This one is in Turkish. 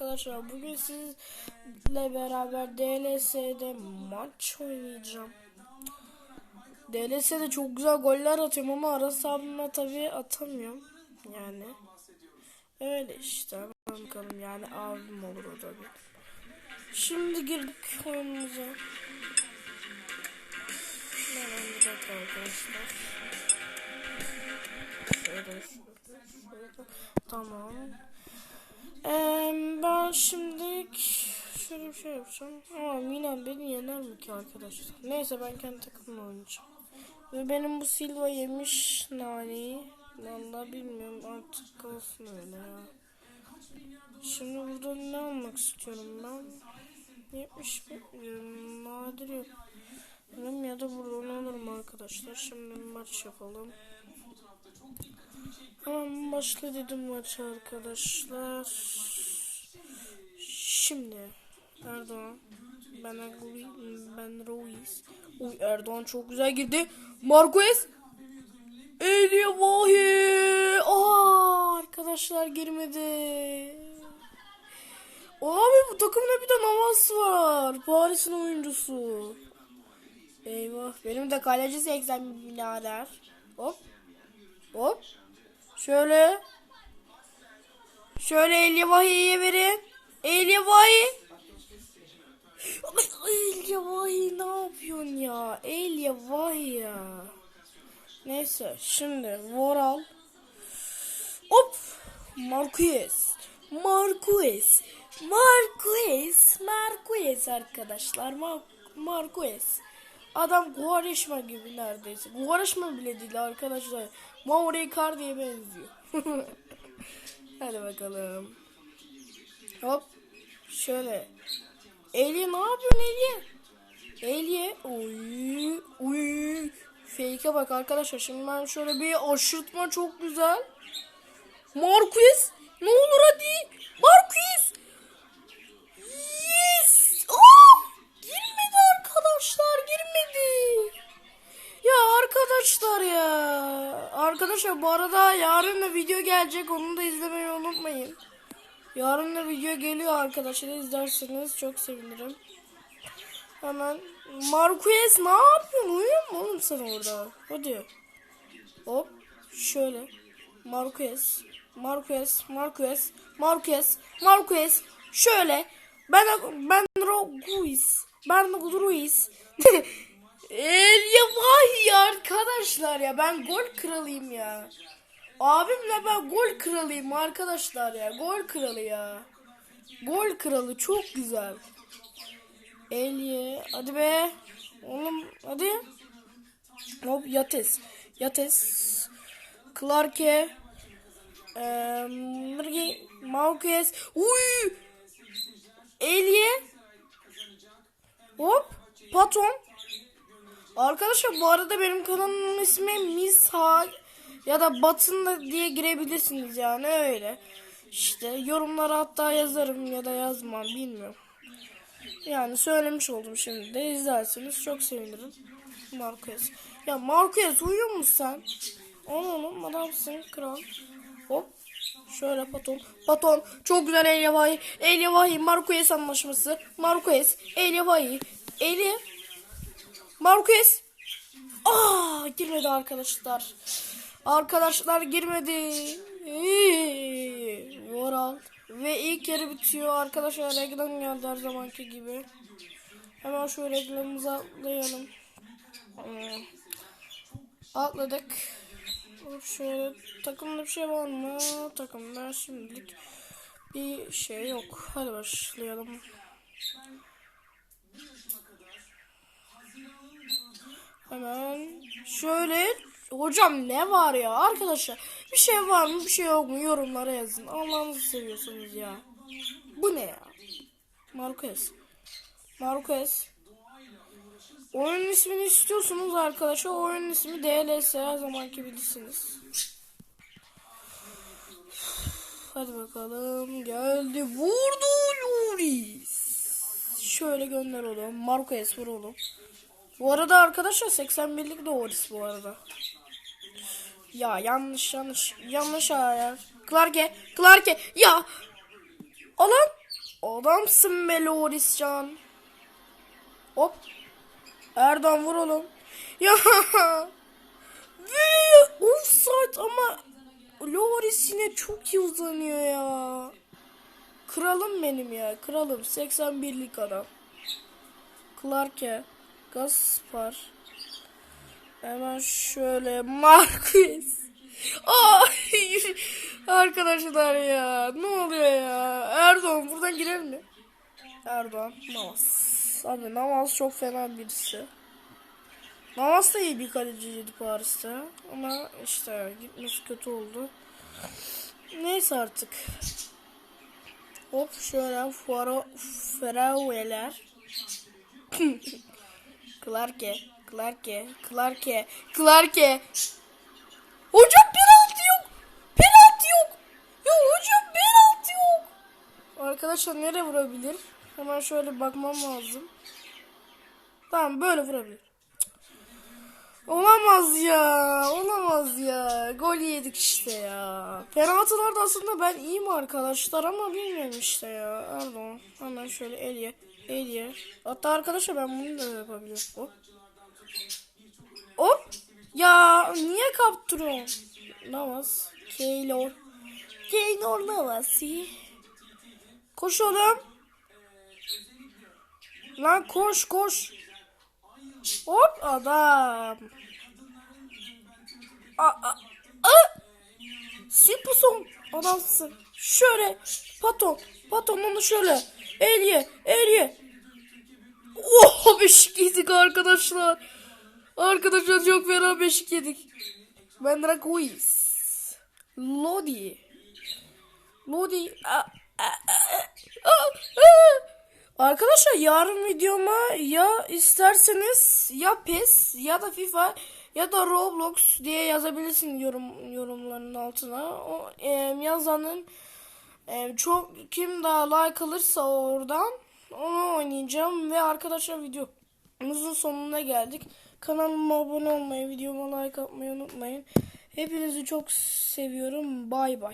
arkadaşlar. Bugün sizle beraber DLS'de maç oynayacağım. DLS'de çok güzel goller atıyorum ama Aras abime tabii atamıyorum. Yani. Öyle işte. Bakalım yani abim olur o da benim. Şimdi girdik oyunumuza. Hemen bir dakika arkadaşlar. Şöyle, şöyle. Tamam. Ee, ben şimdi şöyle bir şey yapacağım. Ama Milan beni yener mi ki arkadaşlar? Neyse ben kendi takımla oynayacağım. Ve benim bu Silva yemiş naneyi. Valla bilmiyorum artık kalsın öyle ya. Şimdi burada ne almak istiyorum ben? 70 mi? Nadir yok. Benim ya da buradan alırım arkadaşlar. Şimdi maç yapalım. Hemen başla dedim maç arkadaşlar. Şimdi Erdoğan ben ben Ruiz. Uy Erdoğan çok güzel girdi. Marquez Elia Vahi. Aa arkadaşlar girmedi. Abi bu takımda bir de Navas var. Paris'in oyuncusu. Eyvah. Benim de kaleci 80 birader. Hop. Hop. Şöyle. Şöyle Elyevahi'ye verin. Elyevahi. Elyevahi ne yapıyorsun ya? Elyevahi ya. Neyse şimdi Voral. Hop. Marquez. Marquez. Marquez. Marquez arkadaşlar. Mar Marquez. Adam Guareşma gibi neredeyse. Guareşma bile değil arkadaşlar. Mauro Icardi'ye benziyor. Hadi bakalım. Hop. Şöyle. Eli ne yapıyorsun Eli? Eli. Uy. Uy. Fake'e bak arkadaşlar. Şimdi ben şöyle bir aşırtma çok güzel. Marquez. Ne olur hadi. Marquez. Yes. Oh! Girmedi arkadaşlar. Girmedi. Ya arkadaşlar ya. Arkadaşlar bu arada yarın da video gelecek. Onu da izlemeyi unutmayın. Yarın da video geliyor arkadaşlar. izlerseniz çok sevinirim. Hemen Marquez ne yapıyorsun? Uyuyor mu oğlum sen orada? Hadi. Hop. Şöyle. Marquez. Marquez. Marquez. Marquez. Marquez. Şöyle. Ben ben Ruiz. Ben Ruiz. El vay ya arkadaşlar ya ben gol kralıyım ya. Abimle ben gol kralıyım arkadaşlar ya. Gol kralı ya. Gol kralı çok güzel. Elye hadi be. Oğlum hadi. Hop Yates. Yates. Clarke. Eee Marquez. Uy. Elye. Hop. Paton. Arkadaşlar bu arada benim kanalımın ismi Misha ya da Batın diye girebilirsiniz yani öyle. İşte yorumlara hatta yazarım ya da yazmam bilmiyorum. Yani söylemiş oldum şimdi de izlerseniz çok sevinirim. Marquez. Ya Marquez uyuyor musun sen? Oğlum adamsın kral. Hop. Şöyle paton. Paton. Çok güzel Elyevahi. Elyevahi. Marquez anlaşması. Marquez. Elyevahi. Eli. Marquez. Aa girmedi arkadaşlar. Arkadaşlar girmedi. Voral. Ve ilk yarı bitiyor. Arkadaşlar reklam geldi her zamanki gibi. Hemen şu reklamımızı atlayalım. Hmm. Atladık. Şöyle takımda bir şey var mı? Takımda şimdilik bir şey yok. Hadi başlayalım. Hemen şöyle hocam ne var ya? Arkadaşlar bir şey var mı bir şey yok mu? Yorumlara yazın. Allah'ınızı seviyorsunuz ya. Bu ne ya? Marquez. Marquez. Oyun ismini istiyorsunuz arkadaşlar. Oyun ismi DLS her zamanki bilirsiniz. Hadi bakalım. Geldi. Vurdu Luris şöyle gönder oğlum. Marquez vur oğlum. Bu arada arkadaşlar 81'lik Doğris bu arada. Ya yanlış yanlış yanlış ayar. Clarke Clarke ya Alan Adamsın be Loriscan. Hop. Erdoğan vur oğlum. Ya. Ve offside ama Loris yine çok iyi uzanıyor ya. Kralım benim ya. Kralım. 81'lik adam. Clark'e. Gaspar. Hemen şöyle Marquez. Ay arkadaşlar ya ne oluyor ya Erdoğan buradan girer mi? Erdoğan Navas. Abi Navas çok fena birisi. Navas da iyi bir kaleciydi Paris'te ama işte gitmesi kötü oldu. Neyse artık. Hop şöyle Faro Feraueler. Clarke, Clarke, Clarke, Clarke. Hocam penaltı yok. Penaltı yok. Ya hocam penaltı yok. Arkadaşlar nereye vurabilir? Hemen şöyle bakmam lazım. Tamam böyle vurabilir. Olamaz ya. Olamaz ya. Gol yedik işte ya. Penaltılarda aslında ben iyiyim arkadaşlar ama bilmiyorum işte ya. Pardon. Hemen şöyle Elye. Elye. Hatta arkadaşlar ben bunu da yapabilirim. Hop. Hop. Ya niye kaptırıyorsun? Navas. Keylor. Keylor Navas. Koş oğlum. Lan koş koş. Hop adam. A, a, a. Simpson adamsın. Şöyle paton. Paton onu şöyle. Elye. Elye. Oh beşik yedik arkadaşlar. Arkadaşlar çok fena beşik yedik. Ben Quiz. Lodi. Lodi. A- a- a- a- a- Arkadaşlar yarın videoma ya isterseniz ya PES ya da FIFA ya da Roblox diye yazabilirsin yorum yorumların altına. O e, yazanın e, çok kim daha like alırsa oradan onu oynayacağım ve arkadaşlar videomuzun sonuna geldik. Kanalıma abone olmayı, videoma like atmayı unutmayın. Hepinizi çok seviyorum. Bay bay.